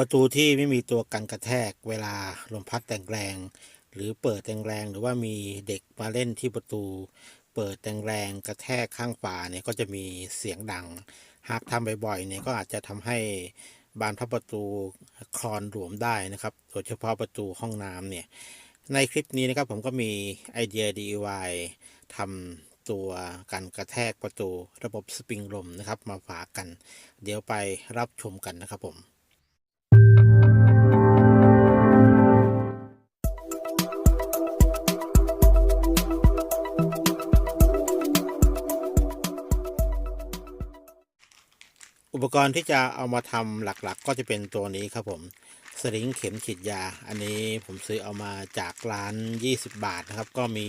ประตูที่ไม่มีตัวกันกระแทกเวลาลมพัดแรง หรือเปิดแรงหรือว่ามีเด็กมาเล่นที่ประตู เปิดแรงกระแทกข้างฝาเนี่ยก็จะมีเสียงดัง หากทำบ่อยๆเนี่ยก็อาจจะทำให้บานพับประตูคลอนหลวมได้นะครับโดยเฉพาะประตูห้องน้ำเนี่ยในคลิปนี้นะครับผมก็มีไอเดีย DIY ทำตัวกันกระแทกประตูระบบสปริงลมนะครับมาฝากกัน เดี๋ยวไปรับชมกันนะครับผม อุปกรณ์ที่จะเอามาทำหลักๆ ก็จะเป็นตัวนี้ครับผมสลิงเข็มฉีดยา อันนี้ผมซื้อเอามาจากร้าน 20 บาทนะครับ ก็มี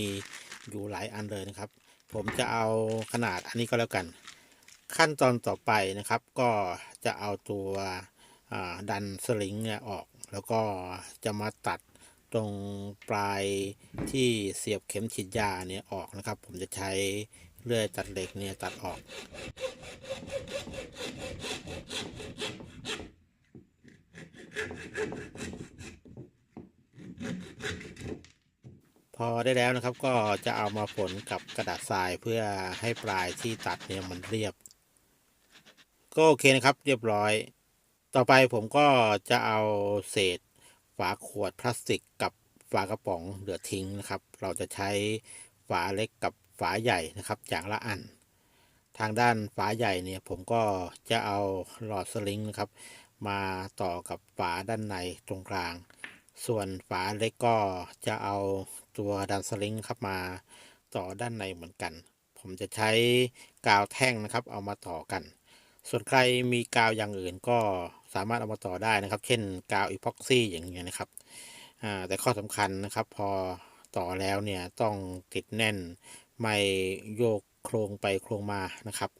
อยู่หลายอันเลยนะครับ ผมจะเอาขนาดอันนี้ก็แล้วกัน ขั้นตอนต่อไปนะครับ ก็จะเอาตัวดันสลิงเนี่ยออก แล้วก็จะมาตัดตรงปลายที่เสียบเข็มฉีดยาเนี่ยออกนะครับ ผมจะใช้ เลื่อยตัดเหล็กเนี่ยตัดออกพอได้แล้วนะครับก็จะเอามาฝนกับกระดาษทรายเพื่อให้ปลายที่ตัดเนี่ยมันเรียบ ก็โอเคนะครับเรียบร้อย ต่อไปผมก็จะเอาเศษฝาขวดพลาสติกกับฝากระป๋องเหลือทิ้งนะครับ เราจะใช้ฝาเล็กกับ ฝาใหญ่นะครับอย่างละอัน ทางด้านฝาใหญ่เนี่ยผมก็จะเอาหลอดสลิงนะครับ มาต่อกับฝาด้านในตรงกลาง ส่วนฝาเล็กก็จะเอาตัวดันสลิงครับมาต่อด้านในเหมือนกัน ผมจะใช้กาวแท่งนะครับ เอามาต่อกัน ส่วนใครมีกาวอย่างอื่นก็สามารถเอามาต่อได้นะครับ เช่นกาวอีพ็อกซี่อย่างเงี้ยนะครับแต่ข้อสำคัญนะครับพอต่อแล้วเนี่ยต้องติดแน่น ไม่โยกโครงไปโครงมานะครับ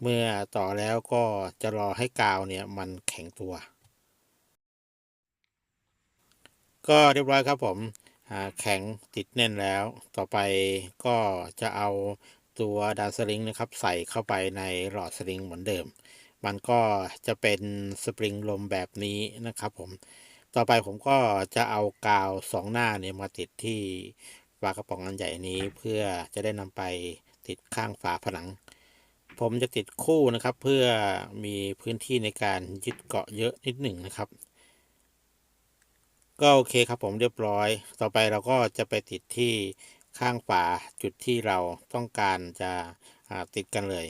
เมื่อต่อแล้วก็จะรอให้กาวเนี่ยมันแข็งตัว ก็เรียบร้อยครับผมแข็งติดแน่นแล้ว ต่อไปก็จะเอา ตัวดานสลิงนะครับ ใส่เข้าไปในหลอดสลิงเหมือนเดิม มันก็จะเป็นสปริงลมแบบนี้นะครับผม ต่อไปผมก็จะเอากาวสองหน้าเนี่ยมาติดที่ฝากระป๋องอันใหญ่นี้เพื่อจะได้นำไปติดข้างฝาผนัง ผมจะติดคู่นะครับ เพื่อมีพื้นที่ในการยึดเกาะเยอะนิดหนึ่งนะครับ ก็โอเคครับผมเรียบร้อย ต่อไปเราก็จะไปติดที่ ข้างฝาจุดที่เราต้องการจะติดกันเลย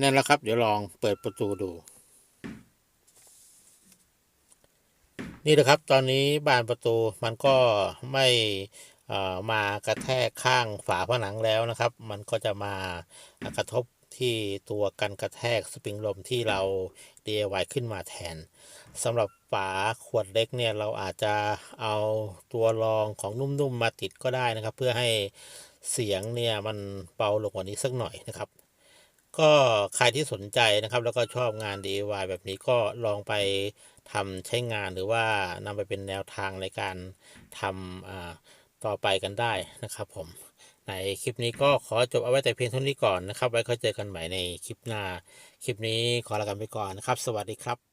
นั่นแหละครับ เดี๋ยวลองเปิดประตูดู นี่นะครับ ตอนนี้บานประตูมันก็ไม่มากระแทกข้างฝาผนังแล้วนะครับ มันก็จะมากระทบ ที่ตัวกันกระแทกสปริงลมที่เรา DIY ขึ้นมาแทนสำหรับฝาขวดเล็กเนี่ยเราอาจจะเอาตัวรองของนุ่มๆมาติดก็ได้นะครับ เพื่อให้เสียงเนี่ยมันเบาลงกว่านี้สักหน่อยนะครับ ก็ใครที่สนใจนะครับ แล้วก็ชอบงาน DIY แบบนี้ก็ลองไปทำใช้งานหรือว่านำไปเป็นแนวทางในการทำต่อไปกันได้นะครับผม ในคลิปนี้ก็ขอจบเอาไว้แต่เพียงเท่านี้ก่อนนะครับ ไว้ค่อยเจอกันใหม่ในคลิปหน้า คลิปนี้ขอลากันไปก่อนนะครับ สวัสดีครับ